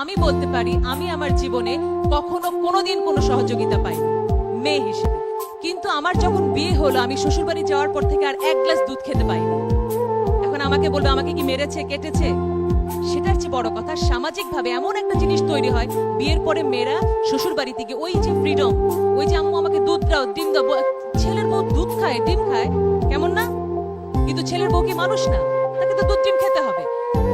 আমি বলতে পারি, আমি আমার জীবনে কখনো কোনোদিন কোনো সহযোগিতা পাইনি, মেয়ে হিসেবে। কিন্তু আমার যখন বিয়ে হলো, আমি শ্বশুরবাড়ি যাওয়ার পর থেকে আর এক গ্লাস দুধ খেতে পাইনি। এখন আমাকে বলবে, আমাকে কি মেরেছে, কেটেছে? সেটার চেয়ে বড় কথা সামাজিক ভাবে এমন একটা জিনিস তৈরি হয়, বিয়ের পরে মেয়েরা শ্বশুর বাড়ি থেকে ওই যে ফ্রিডম ওই যে আম্মু আমাকে দুধ দাও, ডিম দাও ছেলের বউ দুধ খায়, ডিম খায়, কেমন না? কিন্তু ছেলের বউ কি মানুষ না? তাকে তো দুধ, ডিম খেতে হবে।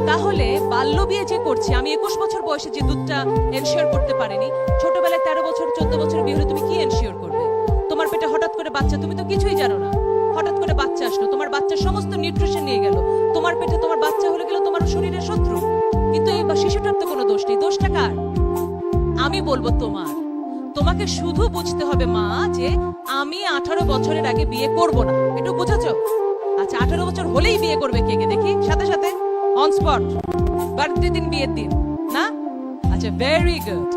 তাহলে বাল্য বিয়ে যে করছে, আমি একুশ বছর বয়সে যে দুধটা এনশিওর করতে পারিনি, ছোটবেলায় তেরো বছর, চোদ্দ বছর বিয়ে হলে তুমি কি এনশিওর করবে? তোমার পেটে হঠাৎ করে বাচ্চা, তুমি তো কিছুই জানো না। হঠাৎ করে বাচ্চা আসলো, তোমার বাচ্চার সমস্ত নিউট্রিশন নিয়ে গেল। তোমার পেটে তোমার বাচ্চা হলে গেল তোমার শরীরের শত্রু। কিন্তু এই শিশুটার তো কোনো দোষ নেই। দোষটা কার? আমি বলব তোমার। তোমাকে শুধু বুঝতে হবে মা, যে আমি আঠারো বছরের আগে বিয়ে করব না। একটু বুঝেছ? আচ্ছা আঠারো বছর হলেই বিয়ে করবে কে কে? দেখি, সাথে সাথে। অন স্পট বার্থডে দিন বিয়ের দিন, না? আচ্ছা ভেরি গুড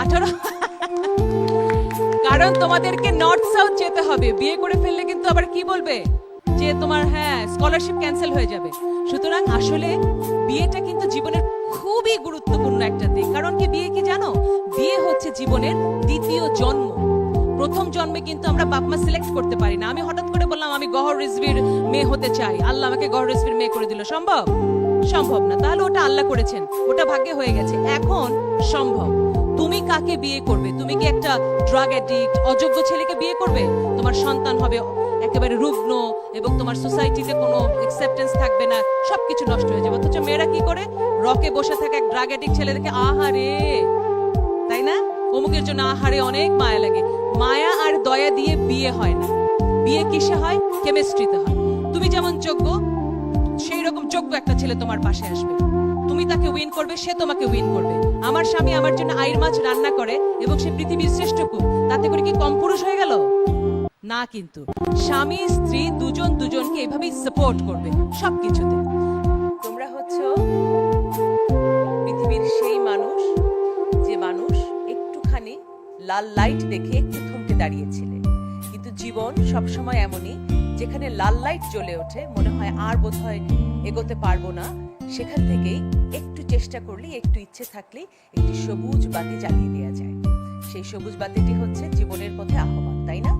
আঠারো কারণ তোমাদেরকে নর্থ সাউথ যেতে হবে। বিয়ে করে ফেললে কিন্তু আবার কি বলবে? যে তোমার হ্যাঁ স্কলারশিপ ক্যান্সেল হয়ে যাবে। সুতরাং আসলে বিয়েটা কিন্তু জীবনের খুবই গুরুত্বপূর্ণ একটা দিক। কারণ কি বিয়ে কি জানো? বিয়ে হচ্ছে জীবনের দ্বিতীয় জন্ম। প্রথম জন্মে কিন্তু আমরা বাপ মা সিলেক্ট করতে পারি না। আমি হঠাৎ করে বললাম, আমি গহর রিজভির মেয়ে হতে চাই। আল্লাহ আমাকে গহর রিজভির মেয়ে করে দিল। সম্ভব? সম্ভব না। তাহলে ওটা আল্লাহ করেছেন। ওটা ভাগ্যে হয়ে গেছে। এখন সম্ভব। তুমি কাকে বিয়ে করবে? তুমি কি একটা ড্রাগ অ্যাডিক্ট অযোগ্য ছেলেকে বিয়ে করবে? তোমার সন্তান হবে একেবারে রুগ্ন এবং তোমার সোসাইটিতে কোনো অ্যাকসেপ্টেন্স থাকবে না। সবকিছু নষ্ট হয়ে যাবে। অথচ মেয়েরা কি করে? রকে বসে থাকে এক ড্রাগ অ্যাডিক্ট ছেলে দেখে, আহারে! তাই না? অমুকের জন্য আহারে অনেক মায়া লাগে। মায়া আর দয়া দিয়ে বিয়ে হয় না। বিয়ে কিসে হয়? কেমিস্ট্রিতে হয়। তুমি যেমন যোগ্য সেই রকম যোগ্য একটা ছেলে তোমার পাশে আসবে। তুমি তাকে উইন করবে, সে তোমাকে উইন করবে। আমার স্বামী আমার জন্য আইর মাছ রান্না করে এবং সে পৃথিবীর শ্রেষ্ঠ কুক। তাতে করে কি কম পুরুষ হয়ে গেল? না কিন্তু। স্বামী, স্ত্রী, দুজন দুজনকে এভাবেই সাপোর্ট করবে সবকিছুতে। তোমরা হচ্ছে পৃথিবীর সেই মানুষ যে মানুষ একটুখানি লাল লাইট দেখে একটু থমকে দাঁড়িয়েছিলে। কিন্তু জীবন সবসময় এমনই যেখানে লাল লাইট জ্বলে ওঠে, মনে হয় আর বোধ হয় এগোতে পারব না, সেখান থেকেই একটু চেষ্টা করলে, একটু ইচ্ছে থাকলে একটি সবুজ বাতি জ্বালিয়ে দেওয়া যায়। সেই সবুজ বাতিটি হচ্ছে জীবনের পথে আহ্বান, তাই না?